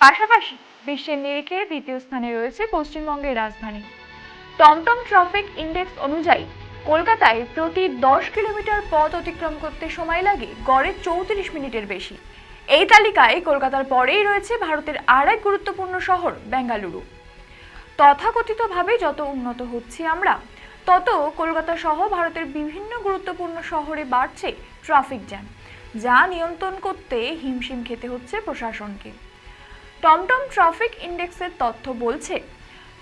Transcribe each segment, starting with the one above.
পাশাপাশি বিশ্বের নিরিখে দ্বিতীয় স্থানে রয়েছে পশ্চিমবঙ্গের রাজধানী। টমটম ট্রাফিক ইন্ডেক্স অনুযায়ী কলকাতায় প্রতি দশ কিলোমিটার পথ অতিক্রম করতে সময় লাগে গড়ে চৌত্রিশ মিনিটের বেশি। এই তালিকায় কলকাতার পরেই রয়েছে ভারতের আর এক গুরুত্বপূর্ণ শহর, বেঙ্গালুরু। তথাকথিতভাবে যত উন্নত হচ্ছি আমরা, তত কলকাতা সহ ভারতের বিভিন্ন গুরুত্বপূর্ণ শহরে বাড়ছে ট্রাফিক জ্যাম। যা নিয়ন্ত্রণ করতে হিমশিম খেতে হচ্ছে প্রশাসনকে। টমটম ট্রাফিক ইন্ডেক্সের তথ্য বলছে,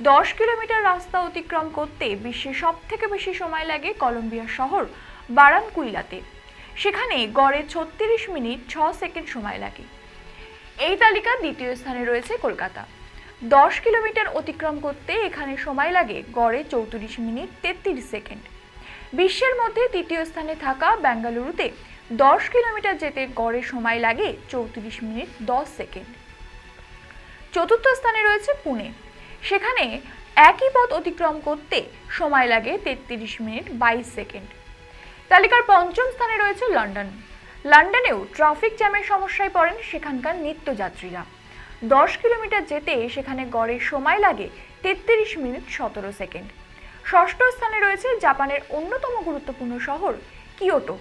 দশ কিলোমিটার রাস্তা অতিক্রম করতে বিশ্বে সব থেকে বেশি সময় লাগে কলম্বিয়া শহর, বারানকুইলাতে। সেখানে গড়ে ছত্রিশ মিনিট ছ সেকেন্ড সময় লাগে। এই তালিকা দ্বিতীয় স্থানে রয়েছে কলকাতা। দশ কিলোমিটার অতিক্রম করতে এখানে সময় লাগে গড়ে চৌত্রিশ মিনিট তেত্রিশ সেকেন্ড। বিশ্বের মধ্যে তৃতীয় স্থানে থাকা বেঙ্গালুরুতে দশ কিলোমিটার যেতে গড়ে সময় লাগে চৌত্রিশ মিনিট দশ সেকেন্ড। চতুর্থ স্থানে রয়েছে পুনে। সেখানে একই পথ অতিক্রম করতে সময় লাগে তেত্রিশ মিনিট বাইশ সেকেন্ড। তালিকার পঞ্চম স্থানে রয়েছে লন্ডন। লন্ডনেও ট্রাফিক জ্যামের সমস্যায় পড়েন সেখানকার নিত্যযাত্রীরা। দশ কিলোমিটার যেতে সেখানে গড়ে সময় লাগে তেত্রিশ মিনিট সতেরো সেকেন্ড। ষষ্ঠ স্থানে রয়েছে জাপানের অন্যতম গুরুত্বপূর্ণ শহর, কিয়োটো।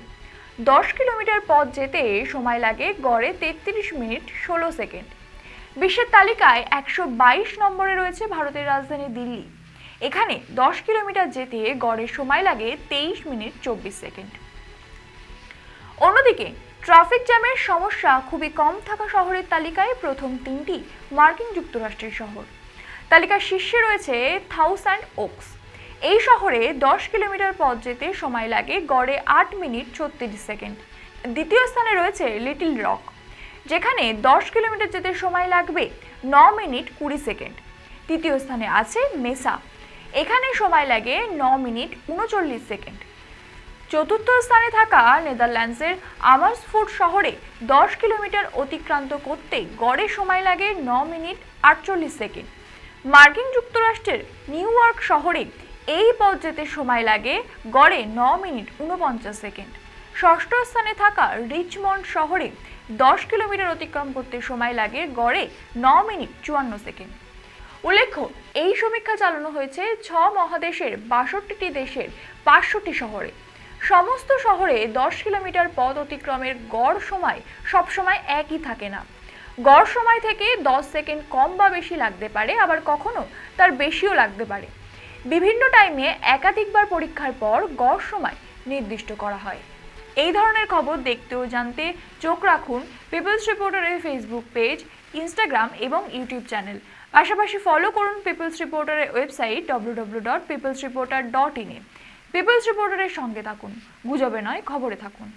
দশ কিলোমিটার পথ যেতে সময় লাগে গড়ে তেত্রিশ মিনিট ষোলো সেকেন্ড। বিশ্বের তালিকায় একশো বাইশ নম্বরে রয়েছে ভারতের রাজধানী দিল্লি। এখানে দশ কিলোমিটার যেতে গড়ে সময় লাগে তেইশ মিনিট চব্বিশ সেকেন্ড। অন্যদিকে, ট্রাফিক জ্যামের সমস্যা খুবই কম থাকা শহরের তালিকায় প্রথম তিনটি মার্কিন যুক্তরাষ্ট্রের শহর। তালিকার শীর্ষে রয়েছে থাউস্যান্ড ওকস। এই শহরে দশ কিলোমিটার পথ যেতে সময় লাগে, গড়ে আট মিনিট ছত্রিশ সেকেন্ড। দ্বিতীয় স্থানে রয়েছে লিটল রক, যেখানে দশ কিলোমিটার যেতে সময় লাগবে ন মিনিট কুড়ি সেকেন্ড। তৃতীয় স্থানে আছে মেসা, এখানে সময় লাগে ন মিনিট উনচল্লিশ সেকেন্ড। চতুর্থ স্থানে থাকা নেদারল্যান্ডসের আমার্সফুড শহরে দশ কিলোমিটার অতিক্রান্ত করতে গড়ে সময় লাগে ন মিনিট আটচল্লিশ সেকেন্ড। মার্কিন যুক্তরাষ্ট্রের নিউ ইয়র্ক শহরে এই পথ যেতে সময় লাগে গড়ে ন মিনিট উনপঞ্চাশ সেকেন্ড। ষষ্ঠ স্থানে থাকা রিচমন্ড শহরে দশ কিলোমিটার অতিক্রম করতে সময় লাগে গড়ে ন মিনিট চুয়ান্ন সেকেন্ড। উল্লেখ্য, এই সমীক্ষা চালানো হয়েছে ছ মহাদেশের বাষট্টিটি দেশের পাঁচশোটি শহরে। সমস্ত শহরে দশ কিলোমিটার পথ অতিক্রমের গড় সময় সবসময় একই থাকে না। গড় সময় থেকে দশ সেকেন্ড কম বা বেশি লাগতে পারে, আবার কখনো তার বেশিও লাগতে পারে। বিভিন্ন টাইমে একাধিকবার পরীক্ষার পর গড় সময় নির্দিষ্ট করা হয়। এই ধরনের খবর দেখতে ও জানতে চোখ রাখুন পিপলস রিপোর্টারের ফেসবুক পেজ ইনস্টাগ্রাম এবং ইউটিউব চ্যানেল পাশাপাশি ফলো করুন people's রিপোর্টারের website W W dot People's Reporter dot ইনে পিপলস রিপোর্টারের সঙ্গে থাকুন, গুজবে নয়, খবরে থাকুন।